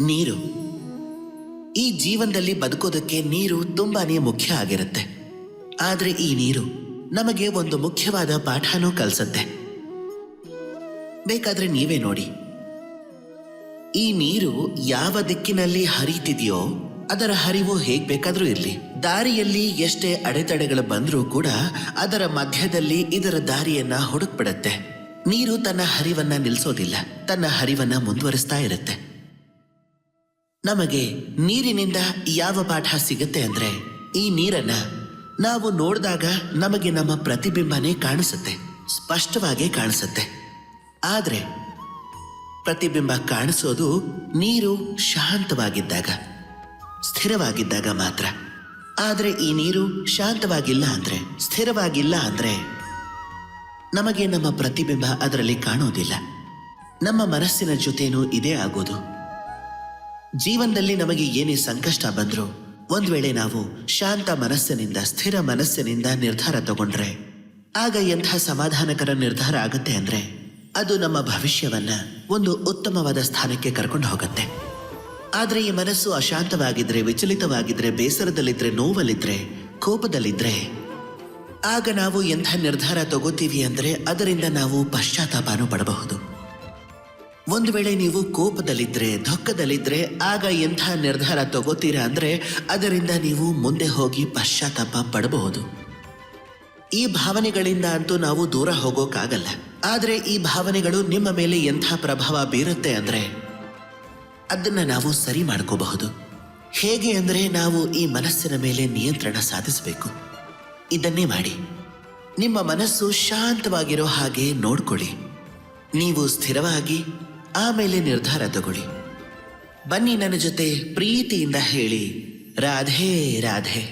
ನೀರು. ಈ ಜೀವನದಲ್ಲಿ ಬದುಕೋದಕ್ಕೆ ನೀರು ತುಂಬಾನೇ ಮುಖ್ಯ ಆಗಿರುತ್ತೆ. ಆದ್ರೆ ಈ ನೀರು ನಮಗೆ ಒಂದು ಮುಖ್ಯವಾದ ಪಾಠನೂ ಕಲಿಸುತ್ತೆ. ಬೇಕಾದ್ರೆ ನೀವೇ ನೋಡಿ. ಈ ನೀರು ಯಾವ ದಿಕ್ಕಿನಲ್ಲಿ ಹರಿತಿದೆಯೋ, ಅದರ ಹರಿವು ಹೇಗ್ ಬೇಕಾದ್ರೂ ಇರಲಿ. ದಾರಿಯಲ್ಲಿ ಎಷ್ಟೇ ಅಡೆತಡೆಗಳು ಬಂದರೂ ಕೂಡ ಅದರ ಮಧ್ಯದಲ್ಲಿ ಇದರ ದಾರಿಯನ್ನ ಹುಡುಕ್ಬಿಡತ್ತೆ. ನೀರು ತನ್ನ ಹರಿವನ್ನ ನಿಲ್ಲಿಸೋದಿಲ್ಲ ತನ್ನ ಹರಿವನ್ನ ಮುಂದುವರಿಸ್ತಾ ಇರುತ್ತೆ. ನಮಗೆ ನೀರಿನಿಂದ ಯಾವ ಪಾಠ ಸಿಗುತ್ತೆ ಅಂದ್ರೆ, ಈ ನೀರನ್ನ ನಾವು ನೋಡಿದಾಗ ನಮಗೆ ನಮ್ಮ ಪ್ರತಿಬಿಂಬನೇ ಕಾಣಿಸುತ್ತೆ, ಸ್ಪಷ್ಟವಾಗಿ ಕಾಣಿಸುತ್ತೆ. ಆದ್ರೆ, ಪ್ರತಿಬಿಂಬ ಕಾಣಿಸೋದು ನೀರು ಶಾಂತವಾಗಿದ್ದಾಗ, ಸ್ಥಿರವಾಗಿದ್ದಾಗ ಮಾತ್ರ. ಆದ್ರೆ ಈ ನೀರು ಶಾಂತವಾಗಿಲ್ಲ ಅಂದ್ರೆ, ಸ್ಥಿರವಾಗಿಲ್ಲ ಅಂದ್ರೆ ನಮಗೆ ನಮ್ಮ ಪ್ರತಿಬಿಂಬ ಅದರಲ್ಲಿ ಕಾಣೋದಿಲ್ಲ. ನಮ್ಮ ಮನಸ್ಸಿನ ಜೊತೆನೂ ಇದೇ ಆಗೋದು. ಜೀವನದಲ್ಲಿ ನಮಗೆ ಏನೇ ಸಂಕಷ್ಟ ಬಂದರೂ ಒಂದ್ ವೇಳೆ ನಾವು ಶಾಂತ ಮನಸ್ಸಿನಿಂದ, ಸ್ಥಿರ ಮನಸ್ಸಿನಿಂದ ನಿರ್ಧಾರ ತಗೊಂಡ್ರೆ, ಆಗ ಎಂಥ ಸಮಾಧಾನಕರ ನಿರ್ಧಾರ ಆಗುತ್ತೆ ಅಂದ್ರೆ ಅದು ನಮ್ಮ ಭವಿಷ್ಯವನ್ನ ಒಂದು ಉತ್ತಮವಾದ ಸ್ಥಾನಕ್ಕೆ ಕರ್ಕೊಂಡು ಹೋಗುತ್ತೆ. ಆದ್ರೆ ಈ ಮನಸ್ಸು ಅಶಾಂತವಾಗಿದ್ರೆ, ವಿಚಲಿತವಾಗಿದ್ರೆ, ಬೇಸರದಲ್ಲಿದ್ರೆ, ನೋವಲ್ಲಿದ್ರೆ, ಕೋಪದಲ್ಲಿದ್ರೆ, ಆಗ ನಾವು ಎಂಥ ನಿರ್ಧಾರ ತಗೋತೀವಿ ಅಂದ್ರೆ ಅದರಿಂದ ನಾವು ಪಶ್ಚಾತ್ತಾಪನೂ ಪಡಬಹುದು. ಒಂದು ವೇಳೆ ನೀವು ಕೋಪದಲ್ಲಿದ್ರೆ ದುಃಖದಲ್ಲಿದ್ರೆ ಆಗ ಎಂಥ ನಿರ್ಧಾರ ತಗೋತೀರಾ ಅಂದರೆ, ಅದರಿಂದ ನೀವು ಮುಂದೆ ಹೋಗಿ ಪಶ್ಚಾತ್ತಾಪ ಪಡಬಹುದು. ಈ ಭಾವನೆಗಳಿಂದ ಅಂತೂ ನಾವು ದೂರ ಹೋಗೋಕ್ಕಾಗಲ್ಲ ಆದರೆ ಈ ಭಾವನೆಗಳು ನಿಮ್ಮ ಮೇಲೆ ಎಂಥ ಪ್ರಭಾವ ಬೀರುತ್ತೆ ಅಂದರೆ, ಅದನ್ನು ನಾವು ಸರಿ ಮಾಡ್ಕೋಬಹುದು. ಹೇಗೆ ಅಂದರೆ ನಾವು ಈ ಮನಸ್ಸಿನ ಮೇಲೆ ನಿಯಂತ್ರಣ ಸಾಧಿಸಬೇಕು. ಇದನ್ನೇ ಮಾಡಿ. ನಿಮ್ಮ ಮನಸ್ಸು ಶಾಂತವಾಗಿರೋ ಹಾಗೆ ನೋಡ್ಕೊಳ್ಳಿ. ನೀವು ಸ್ಥಿರವಾಗಿ ಆಮೇಲೆ ನಿರ್ಧಾರ ತಗೊಳ್ಳಿ. ಬನ್ನಿ ನನ್ನ ಜೊತೆ ಪ್ರೀತಿಯಿಂದ ಹೇಳಿ. ರಾಧೆ ರಾಧೆ.